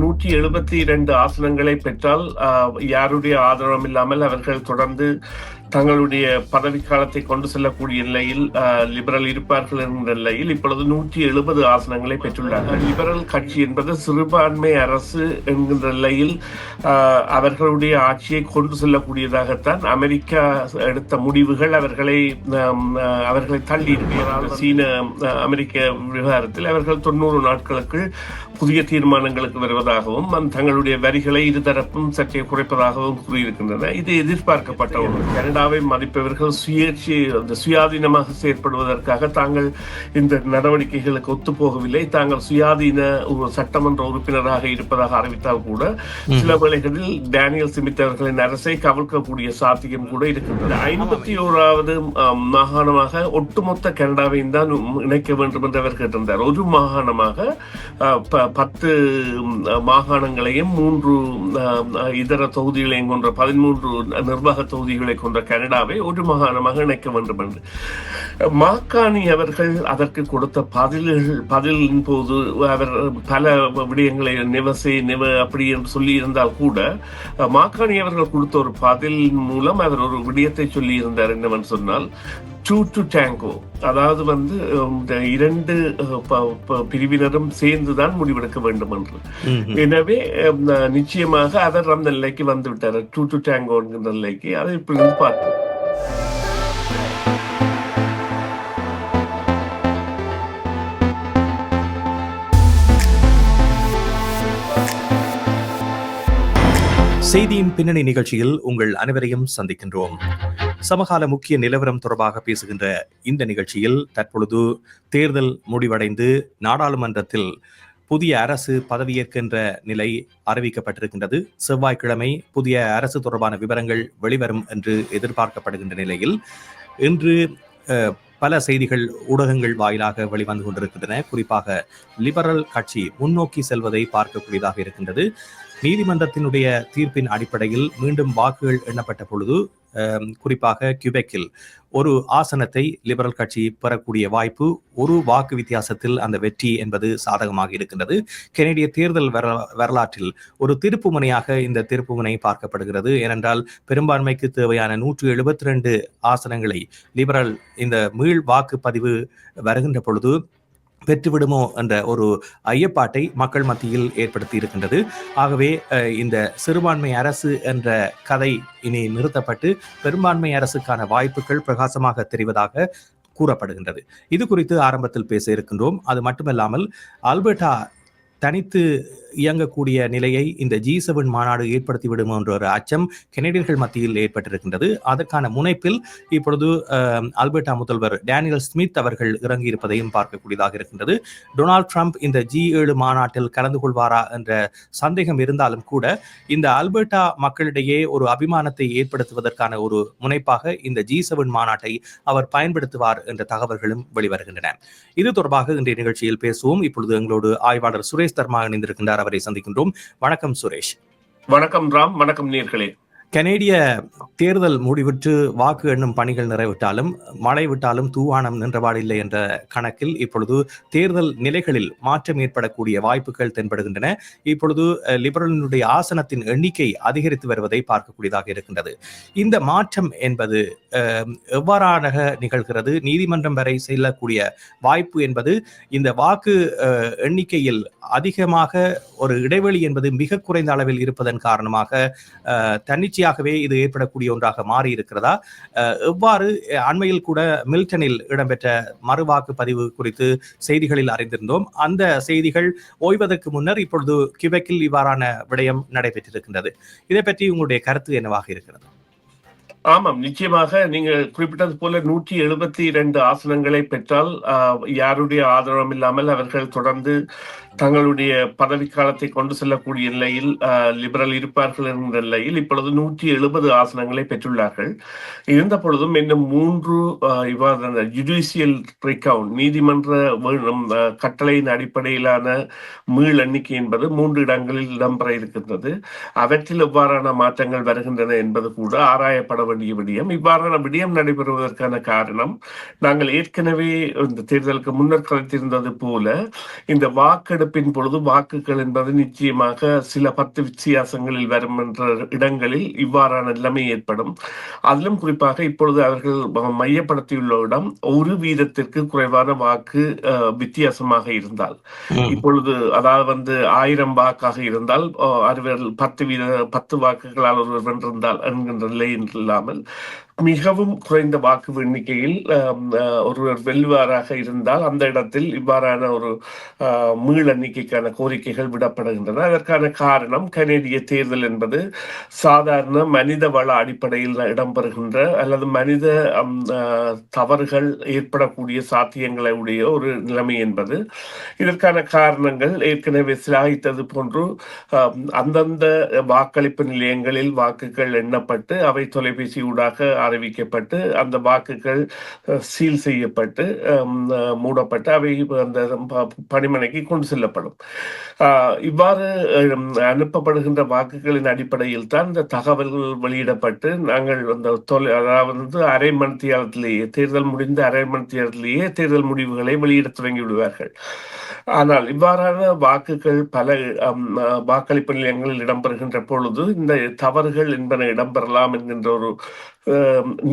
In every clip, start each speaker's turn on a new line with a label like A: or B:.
A: நூற்றி எழுபத்தி இரண்டு ஆசனங்களை பெற்றால் யாருடைய ஆதரவும் இல்லாமல் அவர்கள் தொடர்ந்து தங்களுடைய பதவிக்காலத்தை கொண்டு செல்லக்கூடிய நிலையில் லிபரல் இருப்பார்கள் என்ற நிலையில் இப்பொழுது நூற்றி எழுபது ஆசனங்களை பெற்றுள்ளார்கள். லிபரல் கட்சி என்பது சிறுபான்மை அரசு என்கின்ற நிலையில் ஆஹ், அவர்களுடைய ஆட்சியை கொண்டு செல்லக்கூடியதாகத்தான் அமெரிக்கா எடுத்த முடிவுகள் அவர்களை அவர்களை தள்ளி இருக்கிறார்கள் சீன அமெரிக்க விவகாரத்தில் அவர்கள் தொண்ணூறு நாட்களுக்கு புதிய தீர்மானங்களுக்கு வருவதாகவும் தங்களுடைய வரிகளை இருதரப்பும் சற்றே குறைப்பதாகவும் கூறியிருக்கின்றன. இது எதிர்பார்க்கப்பட்ட ஒன்று. கனடாவை மதிப்பவர்கள் சுயேட்சி அந்த சுயாதீனமாக செயற்படுவதற்காக தாங்கள் இந்த நடவடிக்கைகளுக்கு ஒத்துப்போகவில்லை. தாங்கள் சுயாதீன ஒரு சட்டமன்ற உறுப்பினராக இருப்பதாக அறிவித்தால் கூட சில வேளைகளில் டேனியல் சிமித் அவர்களின் அரசை கவிழ்க்கக்கூடிய சாத்தியம் கூட இருக்கின்றது. ஐம்பத்தி ஓராவது மாகாணமாக ஒட்டுமொத்த கனடாவையும் தான் இணைக்க வேண்டும் என்று அவர் கேட்டிருந்தார். ஒரு மாகாணமாக பத்து மாகாணங்களையும் மூன்று இதர தொகுதிகளையும் கொண்ட பதிமூன்று நிர்வாக தொகுதிகளை கொண்ட கனடாவை ஒரு மாகாணமாக இணைக்க வேண்டும் என்று. மாக்காணி அவர்கள் அதற்கு கொடுத்த பதில்கள் பதிலின் போது அவர் பல விடயங்களை நிவசை நிவ அப்படி என்று சொல்லி இருந்தால் கூட மாக்காணி அவர்கள் கொடுத்த ஒரு பதிலின் மூலம் அவர் ஒரு விடயத்தை சொல்லி இருந்தார் என்னவென்று சொன்னால் டூ டு டேங்கோ அதாவது வந்து இந்த இரண்டு பிரிவினரும் சேர்ந்துதான் முடிவெடுக்க வேண்டும் என்று. எனவே நிச்சயமாக அவர் அந்த நிலைக்கு வந்து விட்டார். டூ டு டேங்கோ என்கின்ற நிலைக்கு. அதை இப்பொழுது பார்ப்போம்.
B: செய்தியின் பின்னணி நிகழ்ச்சியில் உங்கள் அனைவரையும் சந்திக்கின்றோம். சமகால முக்கிய நிலவரம் தொடர்பாக பேசுகின்ற இந்த நிகழ்ச்சியில் தற்பொழுது தேர்தல் முடிவடைந்து நாடாளுமன்றத்தில் புதிய அரசு பதவியேற்கின்ற நிலை அறிவிக்கப்பட்டிருக்கின்றது. செவ்வாய்க்கிழமை புதிய அரசு தொடர்பான விவரங்கள் வெளிவரும் என்று எதிர்பார்க்கப்படுகின்ற நிலையில் இன்று பல செய்திகள் ஊடகங்கள் வாயிலாக வெளிவந்து கொண்டிருக்கின்றன. குறிப்பாக லிபரல் கட்சி முன்னோக்கி செல்வதை பார்க்கக்கூடியதாக இருக்கின்றது. நீதிமன்றத்தினுடைய தீர்ப்பின் அடிப்படையில் மீண்டும் வாக்குகள் எண்ணப்பட்ட பொழுது குறிப்பாக கியூபெக்கில் ஒரு ஆசனத்தை லிபரல் கட்சி பெறக்கூடிய வாய்ப்பு ஒரு வாக்கு வித்தியாசத்தில் அந்த வெற்றி என்பது சாதகமாக இருக்கின்றது. கெனடிய தேர்தல் வரலா- வரலாற்றில் ஒரு திருப்புமுனையாக இந்த திருப்புமுனை பார்க்கப்படுகிறது. ஏனென்றால் பெரும்பான்மைக்கு தேவையான நூற்று எழுபத்தி ரெண்டு ஆசனங்களை லிபரல் இந்த மீள் வாக்குப்பதிவு வருகின்ற பொழுது பெற்றுவிடுமோ என்ற ஒரு ஐயப்பாட்டை மக்கள் மத்தியில் ஏற்படுத்தி இருக்கின்றது ஆகவே இந்த சிறுபான்மை அரசு என்ற கதை இனி நிறுத்தப்பட்டு பெரும்பான்மை அரசுக்கான வாய்ப்புகள் பிரகாசமாக தெரிவதாக கூறப்படுகின்றது. இது குறித்து ஆரம்பத்தில் பேச இருக்கின்றோம். அது மட்டுமல்லாமல் ஆல்பர்டா தனித்து இயங்கக்கூடிய நிலையை இந்த ஜி செவன் மாநாடு ஏற்படுத்திவிடும் என்ற ஒரு அச்சம் கெனடியர்கள் மத்தியில் ஏற்பட்டிருக்கின்றது. அதற்கான முனைப்பில் இப்பொழுது அல்பர்டா முதல்வர் டேனியல் ஸ்மித் அவர்கள் இறங்கியிருப்பதையும் பார்க்கக்கூடியதாக இருக்கின்றது. டொனால்ட் ட்ரம்ப் இந்த ஜி ஏழு மாநாட்டில் கலந்து கொள்வாரா என்ற சந்தேகம் இருந்தாலும் கூட இந்த அல்பர்டா மக்களிடையே ஒரு அபிமானத்தை ஏற்படுத்துவதற்கான ஒரு முனைப்பாக இந்த ஜி செவன் மாநாட்டை அவர் பயன்படுத்துவார் என்ற தகவல்களும் வெளிவருகின்றன. இது தொடர்பாக இன்றைய நிகழ்ச்சியில் பேசுவோம். இப்பொழுது எங்களோடு ஆய்வாளர் சுரேஷ் தர்மா இணைந்திருக்கின்றார். அவரை சந்திக்கின்றோம். வணக்கம் சுரேஷ்.
A: வணக்கம் ராம் வணக்கம் நேர்களே.
B: கனேடிய தேர்தல் முடிவிட்டு வாக்கு எண்ணும் பணிகள் நிறைவிட்டாலும் மழை விட்டாலும் தூவானம் நின்றபாடில்லை என்ற கணக்கில் இப்பொழுது தேர்தல் நிலைகளில் மாற்றம் ஏற்படக்கூடிய வாய்ப்புகள் தென்படுகின்றன. இப்பொழுது லிபரலினுடைய ஆசனத்தின் எண்ணிக்கை அதிகரித்து வருவதை பார்க்கக்கூடியதாக இருக்கின்றது. இந்த மாற்றம் என்பது எவ்வாறாக நிகழ்கிறது? நீதிமன்றம் வரை செல்லக்கூடிய வாய்ப்பு என்பது இந்த வாக்கு எண்ணிக்கையில் அதிகமாக ஒரு இடைவெளி என்பது மிக குறைந்த அளவில் இருப்பதன் காரணமாக தன்னிச்சை தொடர்ச்சியாகவே இது ஏற்படக்கூடிய ஒன்றாக மாறி இருக்கிறதா எவ்வாறு அண்மையில் கூட மில்டனில் இடம்பெற்ற மறுவாக்கு பதிவு குறித்து செய்திகளில் அறிந்திருந்தோம். அந்த செய்திகள் ஓய்வதற்கு முன்னர் இப்பொழுது கியூபெக்கில் இவ்வாறான விடயம் நடைபெற்றிருக்கின்றது. இதை பற்றி உங்களுடைய கருத்து என்னவாக இருக்கிறது?
A: ஆமாம் நிச்சயமாக நீங்கள் குறிப்பிட்டது போல நூற்றி எழுபத்தி இரண்டு ஆசனங்களை பெற்றால் யாருடைய ஆதரவும் இல்லாமல் அவர்கள் தொடர்ந்து தங்களுடைய பதவிக்காலத்தை கொண்டு செல்லக்கூடிய நிலையில் லிபரல் இருப்பார்கள் என்ற நிலையில் இப்பொழுது நூற்றி எழுபது ஆசனங்களை பெற்றுள்ளார்கள். இருந்த பொழுதும் இன்னும் மூன்று இவ்வாறு ஜுடிஷியல் ரிகவுண்ட் நீதிமன்ற கட்டளையின் அடிப்படையிலான மீள் எண்ணிக்கை என்பது மூன்று இடங்களில் இடம்பெற இருக்கின்றது. அவற்றில் எவ்வாறான மாற்றங்கள் வருகின்றன என்பது கூட ஆராயப்பட வேண்டிய விடயம். இவ்வாறான விடயம் நடைபெறுவதற்கான காரணம் நாங்கள் ஏற்கனவே இந்த தேர்தலுக்கு முன்னர் கலைத்திருந்தது போல இந்த வாக்கெடுப்பின் பொழுது வாக்குகள் என்பது நிச்சயமாக சில பத்து வித்தியாசங்களில் வரும் என்ற இடங்களில் இவ்வாறான நிலைமை ஏற்படும். அதிலும் குறிப்பாக இப்பொழுது அவர்கள் மையப்படுத்தியுள்ள இடம் ஒரு வீதத்திற்கு குறைவான வாக்கு வித்தியாசமாக இருந்தால். இப்பொழுது அதாவது வந்து ஆயிரம் வாக்காக இருந்தால் அஹ், ஒருவர் பத்து வீத பத்து வாக்குகளால் ஒருவர் வென்றிருந்தால் என்கின்ற நிலையில் இல்லாமல் மிகவும் குறைந்த வாக்கு எண்ணிக்கையில் ஒருவர் வெல்வாராக இருந்தால் அந்த இடத்தில் இவ்வாறான ஒரு மீள் எண்ணிக்கைக்கான கோரிக்கைகள் விடப்படுகின்றன. அதற்கான காரணம் கனேடிய தேர்தல் என்பது சாதாரண மனித வள அடிப்படையில் இடம்பெறுகின்ற அல்லது மனித தவறுகள் ஏற்படக்கூடிய சாத்தியங்களை உடைய ஒரு நிலைமை என்பது. இதற்கான காரணங்கள் ஏற்கனவே சிலாகித்தது போன்று அந்தந்த வாக்களிப்பு நிலையங்களில் வாக்குகள் எண்ணப்பட்டு அவை தொலைபேசி ஊடாக அறிவிக்கப்பட்டு அந்த வாக்குகள் சீல் செய்யப்பட்டு மூடப்பட்டு அவை அந்த பணிமனைக்கு கொண்டு செல்லப்படும். ஆஹ், இவ்வாறு அனுப்பப்படுகின்ற வாக்குகளின் அடிப்படையில் தான் இந்த தகவல்கள் வெளியிடப்பட்டு நாங்கள் அந்த தொலை அதாவது அரை மணி நேரத்திலேயே தேர்தல் முடிந்த அரை மணி நேரத்திலேயே தேர்தல் முடிவுகளை வெளியிட தொடங்கி விடுவார்கள் ஆனால் இவ்வாறான வாக்குகள் பல வாக்களிப்பு நிலையங்களில் இடம்பெறுகின்ற பொழுது இந்த தவறுகள் என்பன இடம்பெறலாம் என்கின்ற ஒரு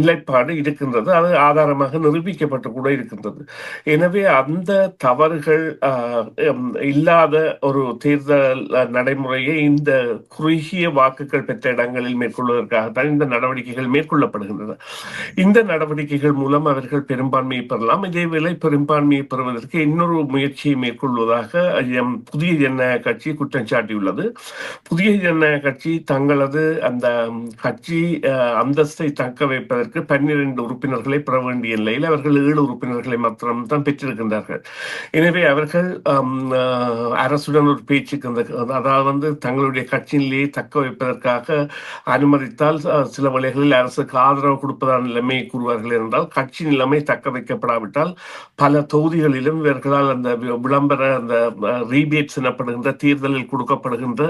A: நிலைப்பாடு இருக்கின்றது. அது ஆதாரமாக நிரூபிக்கப்பட்டு கூட இருக்கின்றது. எனவே அந்த தவறுகள் இல்லாத ஒரு தேர்தல் நடைமுறையை இந்த குறுகிய வாக்குகள் பெற்ற இடங்களில் மேற்கொள்வதற்காகத்தான் இந்த நடவடிக்கைகள் மேற்கொள்ளப்படுகின்றன. இந்த நடவடிக்கைகள் மூலம் அவர்கள் பெரும்பான்மையை பெறலாம். இதேவேளை பெரும்பான்மையை பெறுவதற்கு இன்னொரு முயற்சியை மேற்கொள்வதாக எம் புதிய ஜனநாயக கட்சி குற்றம் சாட்டியுள்ளது. புதிய ஜனநாயக கட்சி தங்களது அந்த கட்சி அந்தஸ்தை தக்க வைப்பதற்கு பன்னிரண்டு உறுப்பினர்களை பெற வேண்டிய நிலையில் அவர்கள் ஏழு உறுப்பினர்களை மாத்திரம்தான் பெற்றிருக்கின்றார்கள். எனவே அவர்கள் அரசுடன் ஒரு பேச்சுக்கு அந்த அதாவது வந்து தங்களுடைய கட்சியிலேயே தக்க வைப்பதற்காக அனுமதித்தால் சில வழிகளில் அரசுக்கு ஆதரவு கொடுப்பதான நிலைமையை கூறுவார்கள் என்றால் கட்சி நிலைமை தக்க வைக்கப்படாவிட்டால் பல தொகுதிகளிலும் இவர்களால் அந்த விளம்பரம் விளம்பர அந்த ரீபேட்ஸ் எனப்படுகின்ற தேர்தலில் கொடுக்கப்படுகின்ற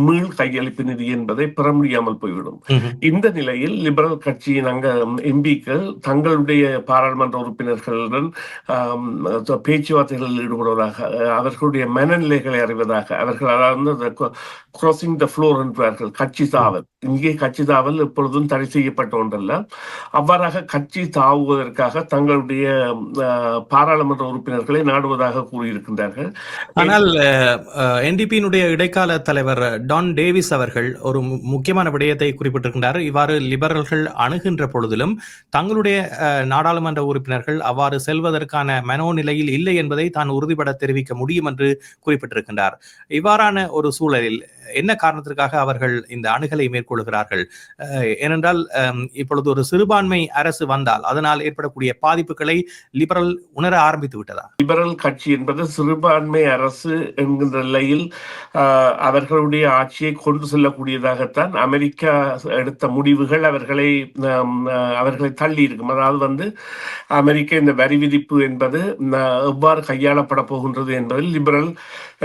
A: மீள் கையளிப்பு நிதி என்பதை பெற முடியாமல் போய்விடும் இந்த நிலையில் லிபரல் கட்சியின் அங்க எம்பிக்கள் தங்களுடைய பாராளுமன்ற உறுப்பினர்களுடன் பேச்சுவார்த்தைகளில் ஈடுபடுவதாக அவர்களுடைய மனநிலைகளை அறிவதாக அவர்கள் அதாவது கிராசிங் த ஃப்ளோர் என்பார்கள் கட்சி தாவல் இங்கே கட்சி தாவல் எப்பொழுதும் தடை செய்யப்பட்ட ஒன்றல்ல. அவ்வாறாக கட்சி தாவுவதற்காக தங்களுடைய அஹ், பாராளுமன்ற உறுப்பினர்களை நாடுவதாக கூறியிருக்கின்றார்கள்.
B: ஆனால் என்டிபியினுடைய இடைக்கால தலைவர் டான் டேவிஸ் அவர்கள் ஒரு முக்கியமான விடயத்தை குறிப்பிட்டிருக்கின்றார். இவ்வாறு லிபரல்கள் அணுகின்ற பொழுதிலும் தங்களுடைய அஹ், நாடாளுமன்ற உறுப்பினர்கள் அவ்வாறு செல்வதற்கான மனோநிலையில் இல்லை என்பதை தான் உறுதிபட தெரிவிக்க முடியும் என்று குறிப்பிட்டிருக்கின்றார். இவ்வாறான ஒரு சூழலில் என்ன காரணத்திற்காக அவர்கள் இந்த அணுகலை மேற்கொள்கிறார்கள்? ஏனென்றால் இப்பொழுது ஒரு சிறுபான்மை அரசு வந்தால் அதனால் ஏற்படக்கூடிய பாதிப்புகளை லிபரல் உணர ஆரம்பித்து விட்டதா?
A: லிபரல் கட்சி என்பது சிறுபான்மை அரசு என்கின்ற நிலையில் அவர்களுடைய ஆட்சியை கொண்டு செல்லக்கூடியதாகத்தான் அமெரிக்கா எடுத்த முடிவுகள் அவர்களை அவர்களை தள்ளி இருக்கும். அதாவது வந்து அமெரிக்க இந்த வரி விதிப்பு என்பது எவ்வாறு கையாளப்பட போகின்றது என்பதில் லிபரல்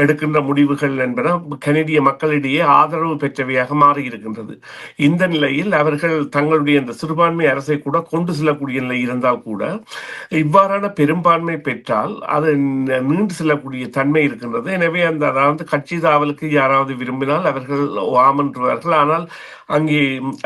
A: எடுக்கின்ற முடிவுகள் என்பன கனடிய மக்கள் மக்களிடையே ஆதரவு பெற்றவையாக மாறி இருக்கின்றது இந்த நிலையில் அவர்கள் தங்களுடைய இந்த சிறுபான்மை அரசை கூட கொண்டு செல்லக்கூடிய நிலை இருந்தால் கூட இவ்வாறான பெரும்பான்மை பெற்றால் அது நீண்டு செல்லக்கூடிய தன்மை இருக்கின்றது. எனவே அந்த அதாவது கட்சி தாவலுக்கு யாராவது விரும்பினால் அவர்கள் வாமன்றுவார்கள் ஆனால் அங்கே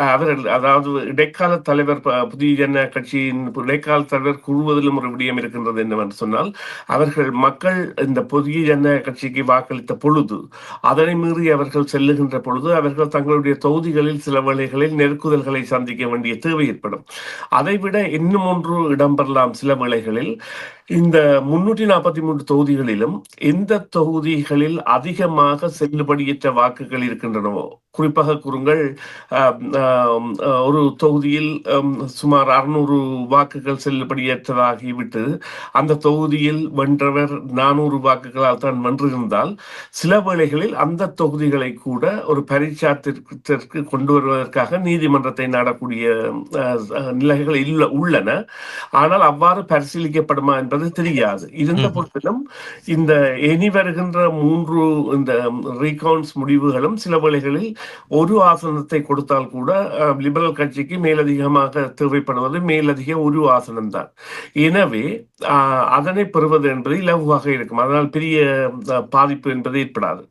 A: அவர்கள் அதாவது இடைக்கால தலைவர் புதிய ஜன கட்சியின் இடைக்கால தலைவர் கூறுவதிலும் ஒரு விடயம் இருக்கின்றது என்னவென்று சொன்னால் அவர்கள் மக்கள் இந்த புதிய ஜன கட்சிக்கு வாக்களித்த பொழுது அதனை மீறி அவர்கள் செல்லுகின்ற பொழுது அவர்கள் தங்களுடைய தொகுதிகளில் சில வேளைகளில் நெருக்குதல்களை சந்திக்க வேண்டிய தேவை ஏற்படும். அதைவிட இன்னும் ஒன்று இடம்பெறலாம் சில வேளைகளில் இந்த முன்னூற்றி நாற்பத்தி மூன்று தொகுதிகளிலும் எந்த தொகுதிகளில் அதிகமாக செல்லுபடியற்ற வாக்குகள் இருக்கின்றனவோ? குறிப்பாக கூறுங்கள் ஒரு தொகுதியில் சுமார் அறுநூறு வாக்குகள் செல்லுபடியற்றதாகிவிட்டு அந்த தொகுதியில் வென்றவர் நானூறு வாக்குகளால் தான் வென்றிருந்தால் சில வேளைகளில் அந்த தொகுதிகளை கூட ஒரு பரீட்சாத்திற்கு கொண்டு வருவதற்காக நீதிமன்றத்தை நாடக்கூடிய ஆஹ், நிலைகள் இல்லை உள்ளன. ஆனால் அவ்வாறு பரிசீலிக்கப்படுமா என்பது தெரியாது இருந்த. போதிலும் இந்த இனி வருகின்ற மூன்று இந்த ரீகவுண்ட்ஸ் முடிவுகளும் சில வேளைகளில் ஒரு ஆசனத்தை கொடுத்தால் கூட லிபரல் கட்சிக்கு மேலதிகமாக தேவைப்படுவது மேலதிக ஒரு ஆசனம் தான் எனவே அதனை பெறுவது என்பது இலகுவாக இருக்கும் அதனால் பெரிய பாதிப்பு என்பது ஏற்படாது.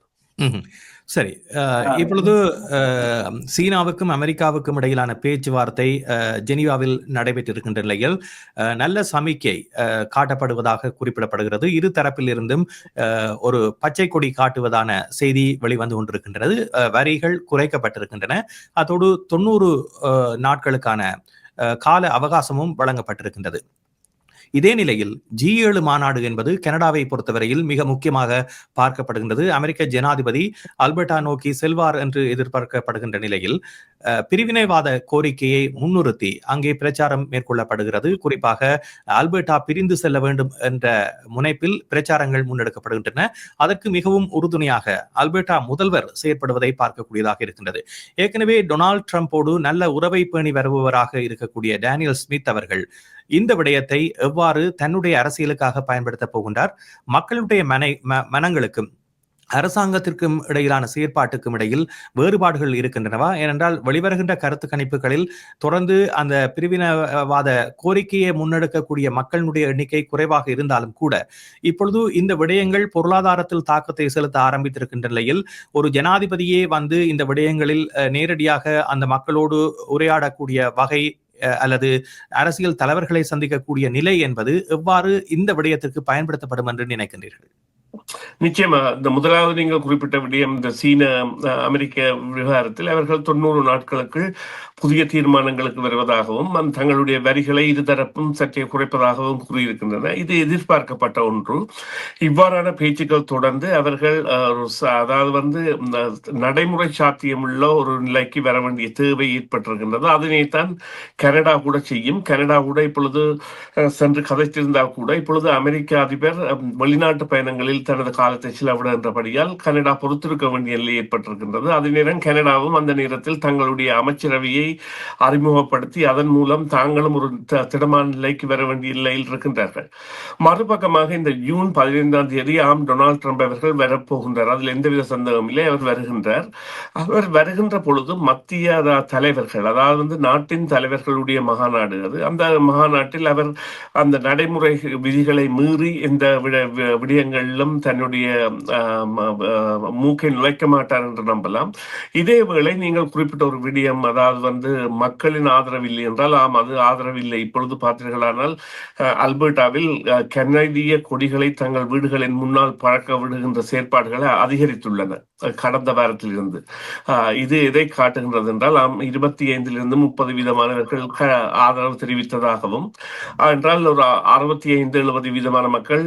B: சரி இப்பொழுது அஹ், சீனாவுக்கும் அமெரிக்காவுக்கும் இடையிலான பேச்சுவார்த்தை அஹ், ஜெனீவாவில் நடைபெற்றிருக்கின்ற நிலையில் அஹ், நல்ல சமிக்கை அஹ், காட்டப்படுவதாக குறிப்பிடப்படுகிறது. இரு தரப்பில் இருந்தும் அஹ், ஒரு பச்சை கொடி காட்டுவதான செய்தி வெளிவந்து கொண்டிருக்கின்றது. வரிகள் குறைக்கப்பட்டிருக்கின்றன. அதோடு தொண்ணூறு நாட்களுக்கான கால அவகாசமும் வழங்கப்பட்டிருக்கின்றது. இதே நிலையில் ஜி ஏழு மாநாடு என்பது கனடாவை பொறுத்தவரையில் மிக முக்கியமாக பார்க்கப்படுகின்றது. அமெரிக்க ஜனாதிபதி அல்பர்டா நோக்கி செல்வார் என்று எதிர்பார்க்கப்படுகின்ற நிலையில் பிரிவினைவாத கோரிக்கையை முன்னிறுத்தி அங்கே பிரச்சாரம் மேற்கொள்ளப்படுகிறது. குறிப்பாக அல்பர்டா பிரிந்து செல்ல வேண்டும் என்ற முனைப்பில் பிரச்சாரங்கள் முன்னெடுக்கப்படுகின்றன. அதற்கு மிகவும் உறுதுணையாக அல்பர்டா முதல்வர் செயற்படுவதை பார்க்கக்கூடியதாக இருக்கின்றது. ஏற்கனவே டொனால்ட் ட்ரம்போடு நல்ல உறவை பேணி வருபவராக இருக்கக்கூடிய டேனியல் ஸ்மித் அவர்கள் இந்த விடயத்தை எவ்வாறு தன்னுடைய அரசியலுக்காக பயன்படுத்தப் போகின்றார். மக்களுடைய மனை ம- மனங்களுக்கும் அரசாங்கத்திற்கும் இடையிலான செயற்பாட்டுக்கும் இடையில் வேறுபாடுகள் இருக்கின்றனவா? ஏனென்றால் வெளிவருகின்ற கருத்து கணிப்புகளில் தொடர்ந்து அந்த பிரிவினவாத கோரிக்கையை முன்னெடுக்கக்கூடிய மக்களுடைய எண்ணிக்கை குறைவாக இருந்தாலும் கூட இப்பொழுது இந்த விடயங்கள் பொருளாதாரத்தில் தாக்கத்தை செலுத்த ஆரம்பித்திருக்கின்ற நிலையில் ஒரு ஜனாதிபதியே வந்து இந்த விடயங்களில் நேரடியாக அந்த மக்களோடு உரையாடக்கூடிய வகை அல்லது அரசியல் தலைவர்களை சந்திக்கக்கூடிய நிலை என்பது எவ்வாறு இந்த விடயத்திற்கு பயன்படுத்தப்படும் என்று நினைக்கின்றீர்கள்?
A: நிச்சயமா இந்த முதலாவது நீங்கள் குறிப்பிட்ட விடயம் இந்த சீன அஹ், அமெரிக்க விவகாரத்தில் அவர்கள் தொண்ணூறு நாட்களுக்கு புதிய தீர்மானங்களுக்கு வருவதாகவும் தங்களுடைய வரிகளை இருதரப்பும் சற்றே குறைப்பதாகவும் கூறியிருக்கின்றன. இது எதிர்பார்க்கப்பட்ட ஒன்று. இவ்வாறான பேச்சுக்கள் தொடர்ந்து அவர்கள் அதாவது வந்து நடைமுறை சாத்தியமுள்ள ஒரு நிலைக்கு வர வேண்டிய தேவை ஏற்பட்டிருக்கின்றது. அதனைத்தான் கனடா கூட செய்யும். கனடா கூட இப்பொழுது சென்று கதைத்திருந்தால் கூட இப்பொழுது அமெரிக்க அதிபர் வெளிநாட்டு பயணங்களில் தனது காலத்தை செலவிடுகின்றபடியால் கனடா பொறுத்திருக்க வேண்டிய நிலை ஏற்பட்டிருக்கின்றது. அதே நேரம் கனடாவும் அந்த நேரத்தில் தங்களுடைய அமைச்சரவையை அறிமுகப்படுத்தி அதன் மூலம் தாங்களும் ஒரு திடமான நிலைக்கு வர வேண்டிய நிலையில் இருக்கின்றார்கள். மறுபக்கமாக இந்த ஜூன் பதினைந்தாம் தேதி ஆம் டொனால்ட் ட்ரம்ப் அவர்கள் வரப்போகின்றார். அதில் எந்தவித சந்தேகம் இல்லை. அவர் வருகின்றார். அவர் வருகின்ற பொழுது மத்திய தலைவர்கள் அதாவது வந்து நாட்டின் தலைவர்களுடைய மகாநாடு அது அந்த மகாநாட்டில் அவர் அந்த நடைமுறை விதிகளை மீறி எந்த விடயங்களிலும் தன்னுடைய மூக்கை நுழைக்க மாட்டார் என்று நம்பலாம். இதேவேளை நீங்கள் குறிப்பிட்ட ஒரு விடயம் அதாவது வந்து மக்களின் ஆதரவில்லை என்றால் ஆம் அது ஆதரவில்லை. இப்பொழுது பார்த்தீர்களானால் அல்பர்டாவில் கனடிய கொடிகளை தங்கள் வீடுகளின் முன்னால் பழக்க விடுகின்ற செயற்பாடுகளை அதிகரித்துள்ளன. கடந்த வாரத்தில் இருந்து ஆஹ், இது எதை காட்டுகின்றது என்றால் இருபத்தி ஐந்திலிருந்து முப்பது வீதமானவர்கள் க- ஆதரவு தெரிவித்ததாகவும் என்றால் ஒரு அறுபத்தி ஐந்து எழுபது வீதமான மக்கள்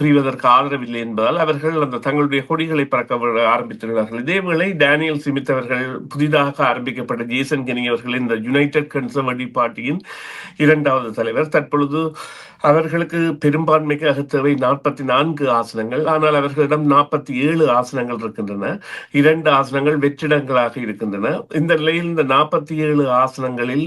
A: பிரிவதற்கு ஆதரவில்லை என்பதால் அவர்கள் அந்த தங்களுடைய கொடிகளை பறக்க ஆரம்பித்துள்ளார்கள் இதேவேளை டேனியல் சிமித் அவர்கள் புதிதாக ஆரம்பிக்கப்பட்ட ஜேசன் கெனி அவர்கள் இந்த யுனைடெட் கன்சர்வேட்டிவ் பார்ட்டியின் இரண்டாவது தலைவர். தற்பொழுது அவர்களுக்கு பெரும்பான்மைக்காக தேவை நாற்பத்தி நான்கு ஆசனங்கள். ஆனால் அவர்களிடம் நாற்பத்தி ஏழு ஆசனங்கள் இருக்கின்றன. இரண்டு ஆசனங்கள் வெற்றிடங்களாக இருக்கின்றன. இந்த நிலையில் இந்த நாற்பத்தி ஏழு ஆசனங்களில்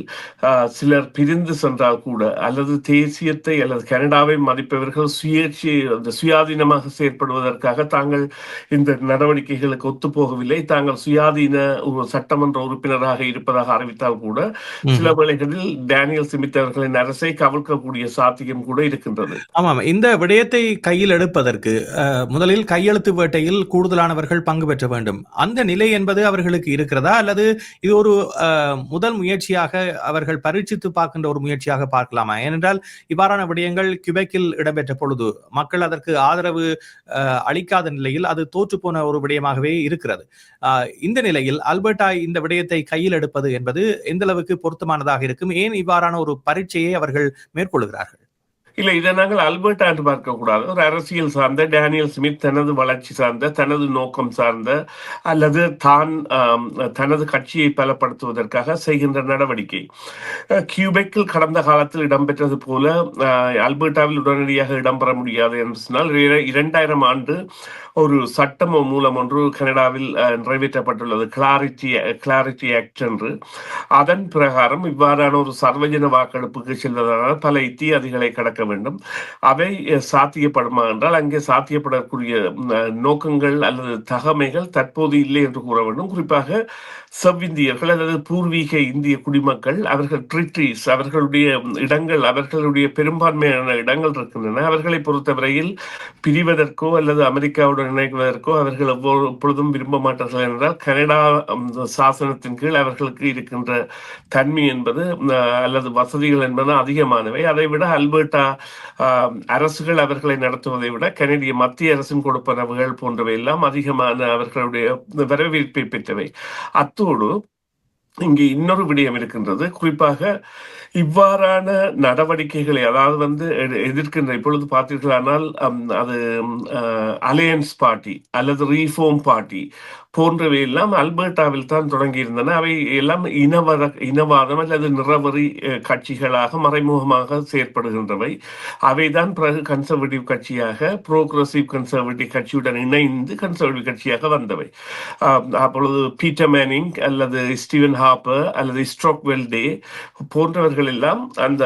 A: சிலர் பிரிந்து சென்றால் கூட அல்லது தேசியத்தை அல்லது கனடாவை மதிப்பவர்கள் சுயேட்சை அந்த சுயாதீனமாக செயற்படுவதற்காக தாங்கள் இந்த நடவடிக்கைகளுக்கு ஒத்துப்போகவில்லை. தாங்கள் சுயாதீன சட்டமன்ற உறுப்பினராக இருப்பதாக அறிவித்தால் கூட சில வேளைகளில் டேனியல் சிமித் அவர்களின் அரசை கவிழ்க்கக்கூடிய சாத்தியம் கூட இருக்கின்றது.
B: ஆமாம் இந்த விடயத்தை கையில் எடுப்பதற்கு முதலில் கையெழுத்து வேட்டையில் கூடுதலானவர்கள் பங்கு பெற்ற வேண்டும். அந்த நிலை என்பது அவர்களுக்கு இருக்கிறதா? அல்லது இது ஒரு முதல் முயற்சியாக அவர்கள் பரீட்சித்து பார்க்கின்ற ஒரு முயற்சியாக பார்க்கலாமா? ஏனென்றால் இவ்வாறான விடயங்கள் கியூபெக்கில் இடம்பெற்ற பொழுது மக்கள் அதற்கு ஆதரவு அளிக்காத நிலையில் அது தோற்றுப்போன ஒரு விடயமாகவே இருக்கிறது. இந்த நிலையில் அல்பர்டா இந்த விடயத்தை கையில் எடுப்பது என்பது எந்த அளவுக்கு பொருத்தமானதாக இருக்கும்? ஏன் இவ்வாறான ஒரு பரீட்சையை அவர்கள் மேற்கொள்கிறார்கள்?
A: இல்ல இதை நாங்கள் அல்பர்டா என்று பார்க்க கூடாது. ஒரு அரசியல் சார்ந்த டேனியல் ஸ்மித் தனது வளர்ச்சி சார்ந்த தனது நோக்கம் சார்ந்த அல்லது தான் தனது கட்சியை பலப்படுத்துவதற்காக செய்கின்ற நடவடிக்கை. கியூபெக்கில் கடந்த காலத்தில் இடம்பெற்றது போல அல்பர்டாவில் உடனடியாக இடம்பெற முடியாது என்று சொன்னால் இரண்டாயிரம் ஆண்டு ஒரு சட்டம் மூலம் ஒன்று கனடாவில் நிறைவேற்றப்பட்டுள்ளது. கிளாரிட்டி கிளாரிட்டி ஆக்ட் என்று. அதன் பிரகாரம் இவ்வாறான ஒரு சர்வஜன வாக்கெடுப்புக்கு செல்வதனால் பல இத்தியாதிகளை கடக்க வேண்டும். அவை சாத்தியப்படுமா என்றால் அங்கே சாத்தியப்படக்கூடிய நோக்கங்கள் அல்லது தகமைகள் தற்போது இல்லை என்று கூற வேண்டும். குறிப்பாக செவ்விந்தியர்கள் அல்லது பூர்வீக இந்திய குடிமக்கள் அவர்கள் ட்ரிட்டிஸ் அவர்களுடைய இடங்கள் அவர்களுடைய பெரும்பான்மையான இடங்கள் இருக்கின்றன. அவர்களை பொறுத்தவரையில் பிரிவதற்கோ அல்லது அமெரிக்காவுடன் இணைவதற்கோ அவர்கள் எவ்வொரு- எப்பொழுதும் விரும்ப மாட்டார்கள் என்றால் கனடா சாசனத்தின் கீழ் அவர்களுக்கு இருக்கின்ற தன்மை என்பது அல்லது வசதிகள் என்பது அதிகமானவை. அதை விட அல்பர்டா அரசுகள் அவர்களை நடத்துவதை விட கனடிய மத்திய அரசின் கொடுப்பனவுகள் போன்றவை எல்லாம் அதிகமான அவர்களுடைய வரவேற்பை பெற்றவை. அத்தோடு இங்கே இன்னொரு விடயம் இருக்கின்றது. குறிப்பாக இவ்வாறான நடவடிக்கைகளை அதாவது வந்து எதிர்க்கின்ற இப்பொழுது பார்த்தீர்களானால் அது அலையன்ஸ் பார்ட்டி அல்லது ரீஃபார்ம் பார்ட்டி போன்றவை எல்லாம் அல்பர்டாவில் தான் தொடங்கி இருந்தன அவை எல்லாம் இனவத இனவாதம் அல்லது நிறவரி கட்சிகளாக மறைமுகமாக செயற்படுகின்றவை. அவைதான் பிறகு கன்சர்வேட்டிவ் கட்சியாக ப்ரோக்ரஸிவ் கன்சர்வேட்டிவ் கட்சியுடன் இணைந்து கன்சர்வேட்டிவ் கட்சியாக வந்தவை. அப்பொழுது பீட்டர் மேனிங் அல்லது ஸ்டீவன் ஹாப்பர் அல்லது ஸ்ட்ரோக் வெல்டே போன்றவர்கள் எல்லாம் அந்த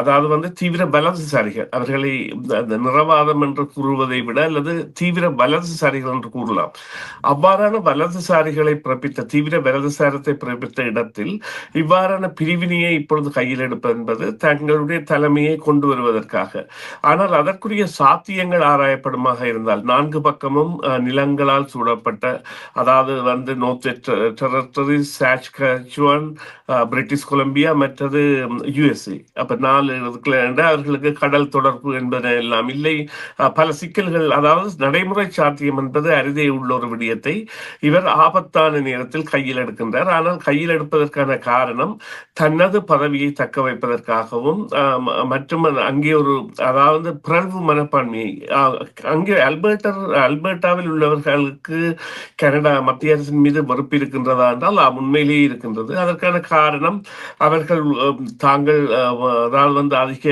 A: அதாவது வந்து தீவிர வலதுசாரிகள் அவர்களை அந்த நிறவாதம் என்று கூறுவதை விட அல்லது தீவிர வலதுசாரிகள் என்று கூறலாம். அவ்வாறான வலதுசாரிகளை பிறப்பித்த தீவிர வலதுசாரத்தை பிறப்பித்த இடத்தில் இவ்வாறான பிரிவினையை இப்பொழுது கையில் எடுப்பது என்பது தங்களுடைய தலைமையை கொண்டு வருவதற்காக. ஆனால் அதற்குரிய சாத்தியங்கள் ஆராயப்படுமாக இருந்தால் நான்கு பக்கமும் நிலங்களால் சூழப்பட்ட அதாவது வந்து நோர்த் டெரட்டரி பிரிட்டிஷ் கொலம்பியா மற்றது யுஎஸ்ஏ. அப்ப நாலு இதுக்குள்ள அவர்களுக்கு கடல் தொடர்பு என்பது எல்லாம் இல்லை. பல சிக்கல்கள் அதாவது நடைமுறை சாத்தியம் என்பது அரிதே உள்ள ஒரு விடயத்தை இவர் ஆபத்தான நேரத்தில் கையில் எடுக்கின்றார். ஆனால் கையில் எடுப்பதற்கான காரணம் தனது பதவியை தக்க வைப்பதற்காகவும் மற்றும் அங்கே ஒரு அதாவது பிறழ்வு மனப்பான்மையை அங்கே அல்பர்டர் அல்பர்டாவில் உள்ளவர்களுக்கு கனடா மத்திய அரசின் மீது வெறுப்பு இருக்கின்றதா என்றால் உண்மையிலேயே இருக்கின்றது. அதற்கான காரணம் அவர்கள் தாங்கள் அதாவது வந்து அதிக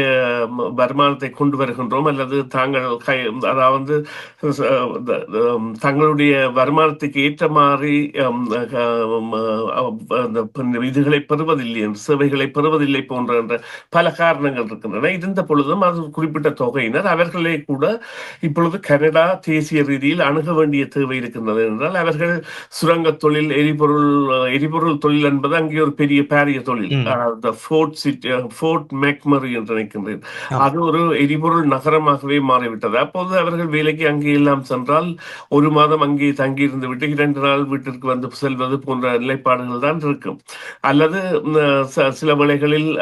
A: வருமானத்தை கொண்டு வருகின்றோம் அல்லது தாங்கள் கை அதாவது தங்களுடைய வருமானத்தை வருமானத்துக்கு ஏற்ற மாதிரி இதுகளை பெறுவதில்லை என்று சேவைகளை பெறுவதில்லை போன்ற என்ற பல காரணங்கள் இருக்கின்றன. இருந்த பொழுதும் அது குறிப்பிட்ட தொகையினர். அவர்களே கூட இப்பொழுது கனடா தேசிய ரீதியில் அணுக வேண்டிய தேவை இருக்கின்றது என்றால் அவர்கள் சுரங்க தொழில் எரிபொருள் எரிபொருள் தொழில் என்பது அங்கே ஒரு பெரிய பாரிய தொழில். ஃபோர்ட் சிட்டி ஃபோர்ட் மேக்மரி என்று நினைக்கின்றேன். அது ஒரு எரிபொருள் நகரமாகவே மாறிவிட்டது. அப்போது அவர்கள் வேலைக்கு அங்கே எல்லாம் சென்றால் ஒரு மாதம் அங்கே தங்கியிருந்து விட்டு இரண்டு நாள் வீட்டிற்கு வந்து செல்வது போன்ற நிலைப்பாடுகள் தான் இருக்கும். அல்லது ச- சில வேளைகளில்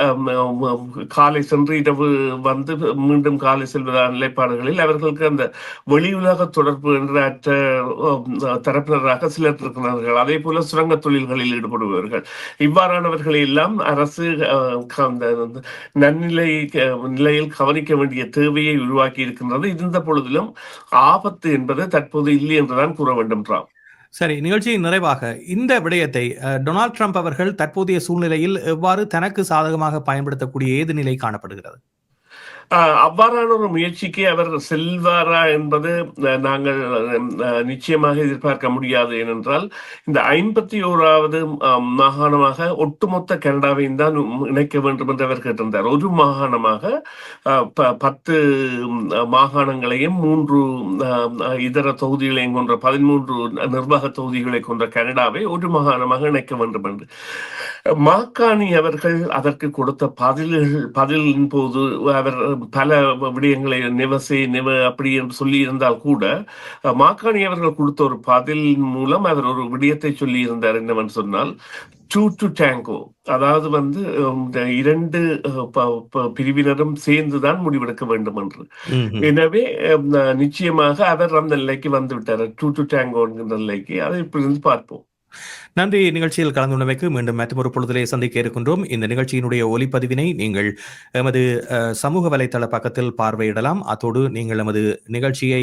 A: காலை சென்று இரவு வந்து மீண்டும் காலை செல்வதான நிலைப்பாடுகளில் அவர்களுக்கு அந்த வெளி உலக தொடர்பு என்ற அற்ற தரப்பினராக சிலர் இருக்கிறார்கள். அதே போல சுரங்க தொழில்களில் ஈடுபடுபவர்கள். இவ்வாறானவர்களை எல்லாம் அரசு அந்த நன்னிலை நிலையில் கவனிக்க வேண்டிய தேவையை உருவாக்கி இருக்கின்றது. இருந்த பொழுதிலும் ஆபத்து என்பது தற்போது இல்லை என்றுதான் கூற வேண்டும் ராம்.
B: சரி நிகழ்ச்சியின் நிறைவாக இந்த விடயத்தை டொனால்ட் ட்ரம்ப் அவர்கள் தற்போதைய சூழ்நிலையில் எவ்வாறு தனக்கு சாதகமாக பயன்படுத்தக்கூடிய ஏது நிலை காணப்படுகிறது?
A: அவ்வாறான ஒரு முயற்சிக்கு அவர் செல்வாரா என்பது நாங்கள் நிச்சயமாக எதிர்பார்க்க முடியாது. ஏனென்றால் இந்த ஐம்பத்தி ஓராவது மாகாணமாக ஒட்டுமொத்த கனடாவையும் தான் இணைக்க வேண்டும் என்று அவர் கேட்டிருந்தார். ஒரு மாகாணமாக அஹ், ப- பத்து மாகாணங்களையும் மூன்று இதர தொகுதிகளையும் கொண்ட பதிமூன்று நிர்வாக தொகுதிகளை கொண்ட கனடாவை ஒரு மாகாணமாக இணைக்க வேண்டும் என்று. மாக்காணி அவர்கள் அதற்கு கொடுத்த பதில்கள் பதிலின் போது அவர் பல விடயங்களை நிவசை நிவ அப்படி என்று சொல்லி இருந்தால் கூட மாக்காணி அவர்கள் கொடுத்த ஒரு பதிலின் மூலம் அவர் ஒரு விடயத்தை சொல்லி இருந்தார் என்னவென்று சொன்னால் டூ டு டேங்கோ. அதாவது வந்து இந்த இரண்டு பிரிவினரும் சேர்ந்துதான் முடிவெடுக்க வேண்டும் என்று. எனவே நிச்சயமாக அவர் அந்த நிலைக்கு வந்து விட்டார். டூ டு டேங்கோ என்கின்ற நிலைக்கு. அதை இப்படி இருந்து பார்ப்போம்.
B: நன்றி. நிகழ்ச்சியில் கலந்து கொண்டமைக்கு மீண்டும் மற்றொரு பொழுதிலே சந்திக்க இருக்கின்றோம். இந்த நிகழ்ச்சியினுடைய ஒலிப்பதிவினை நீங்கள் எமது சமூக வலைதள பக்கத்தில் பார்வையிடலாம். அத்தோடு நீங்கள் எமது நிகழ்ச்சியை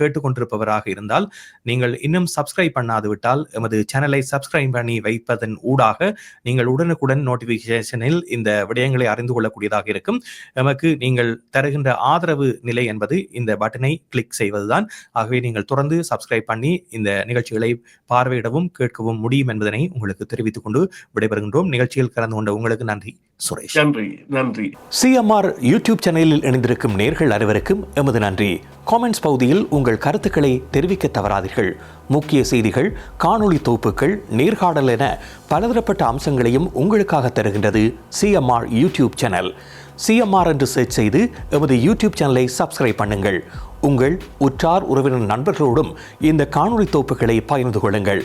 B: கேட்டுக்கொண்டிருப்பவராக இருந்தால் நீங்கள் இன்னும் சப்ஸ்கிரைப் பண்ணாது விட்டால் எமது சேனலை சப்ஸ்கிரைப் பண்ணி வைப்பதன் ஊடாக நீங்கள் உடனுக்குடன் நோட்டிபிகேஷனில் இந்த விடயங்களை அறிந்து கொள்ளக்கூடியதாக இருக்கும். எமக்கு நீங்கள் தருகின்ற ஆதரவு நிலை என்பது இந்த பட்டனை கிளிக் செய்வதுதான். ஆகவே நீங்கள் தொடர்ந்து சப்ஸ்கிரைப் பண்ணி இந்த நிகழ்ச்சிகளை பார்வையிடவும் கேட்கவும் முடியும் என்பதனை உங்களுக்கு தெரிவித்துக் கொண்டு விடைபெறுகின்றோம். நிகழ்ச்சியில் கலந்து கொண்ட உங்களுக்கு நன்றி சுரேஷ்.
A: நன்றி நன்றி.
B: சிஎம்ஆர் யூடியூப் சேனலில் இணைந்திருக்கும் நேர்கள் அனைவருக்கும் எமது நன்றி. காமெண்ட்ஸ் பகுதியில் உங்கள் கருத்துக்களை தெரிவிக்க தவறாதீர்கள். முக்கிய செய்திகள் காணொளி தொகுப்புகள் நேர்காணல் என பலதரப்பட்ட அம்சங்களையும் உங்களுக்காக தருகின்றது சிஎம்ஆர் யூடியூப் சேனல். சிஎம்ஆர் என்று சர்ச் செய்து எமது யூடியூப் சேனலை சப்ஸ்கிரைப் பண்ணுங்கள். உங்கள் உற்றார் உறவினர் நண்பர்களோடும் இந்த காணொளி தொகுப்புகளை பகிர்ந்து கொள்ளுங்கள்.